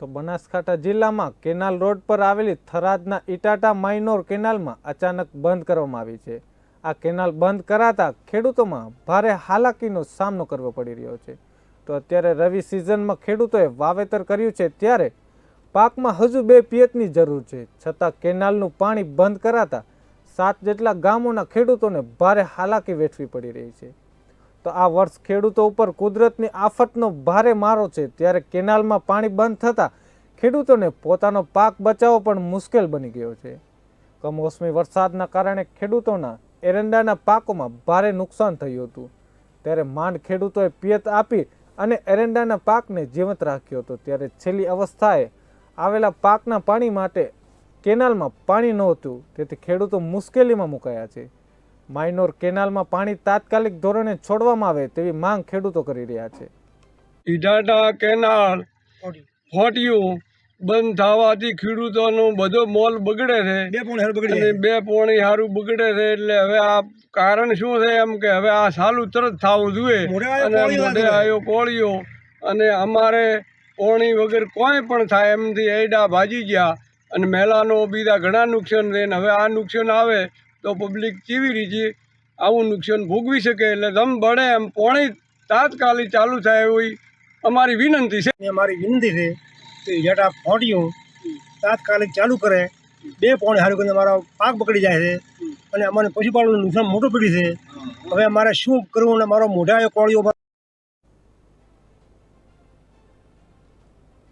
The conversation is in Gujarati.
તો બનાસકાંઠા જિલ્લામાં કેનાલ રોડ પર આવેલી થરાદના ઇટાટા માઇનોર કેનાલમાં અચાનક બંધ કરવામાં આવી છે. આ કેનાલ બંધ કરાતા ખેડૂતોમાં ભારે હાલાકીનો સામનો કરવો પડી રહ્યો છે. તો અત્યારે રવિ સિઝનમાં ખેડૂતોએ વાવેતર કર્યું છે ત્યારે પાકમાં હજુ બે પિયતની જરૂર છે. છતાં કેનાલનું પાણી બંધ કરાતા સાત જેટલા ગામોના ખેડૂતોને ભારે હાલાકી વેઠવી પડી રહી છે. તો આ વર્ષ ખેડૂતો ઉપર કુદરતની આફતનો ભારે મારો છે. ત્યારે કેનાલમાં પાણી બંધ થતાં ખેડૂતોને પોતાનો પાક બચાવવો પણ મુશ્કેલ બની ગયો છે. કમોસમી વરસાદના કારણે ખેડૂતોના એરંડાના પાકોમાં ભારે નુકસાન થયું હતું. ત્યારે માંડ ખેડૂતોએ પિયત આપી અને એરંડાના પાકને જીવંત રાખ્યો હતો. ત્યારે છેલ્લી અવસ્થાએ આવેલા પાકના પાણી માટે કેનાલમાં પાણી નહોતું. તેથી ખેડૂતો મુશ્કેલીમાં મુકાયા છે. માઇનોર કેનાલમાં પાણી તાત્કાલિક ધોરણે છોડવામાં આવે તેવી માંગ ખેડૂતો કરી રહ્યા છે. ઈડાડા કેનાલ ફોટ્યું. બંધ થવાથી ખેડૂતોનો બધો મોલ બગડે છે. બે પોણી બે પોણી સારું બગડે છે એટલે હવે આ કારણ શું છે એમ કે હવે આ સાલું તરત થવું જોઈએ. અને મોઢે આવ્યો કોળીઓ અને અમારે પોણી વગર કોઈ પણ થાય એમથી એડા ભાજી ગયા. અને મેલાનો બીજા ઘણા નુકસાન છે. હવે આ નુકસાન આવે તો પબ્લિક કેવી રીતે આવું નુકસાન ભોગવી શકે? એટલે દમ બને એમ પોણી તાત્કાલિક ચાલુ થાય એવી અમારી વિનંતી છે. અમારી મારી વિનંતી છે કે જેટા ફોટ્યું તાત્કાલિક ચાલુ કરે. બે પોણે હારું કરીને અમારા પાક પકડી જાય છે. અને અમને પશુપાલનનું નુકસાન મોટું પડ્યું છે. હવે અમારે શું કરવું અને મારો મોઢા કોળીઓ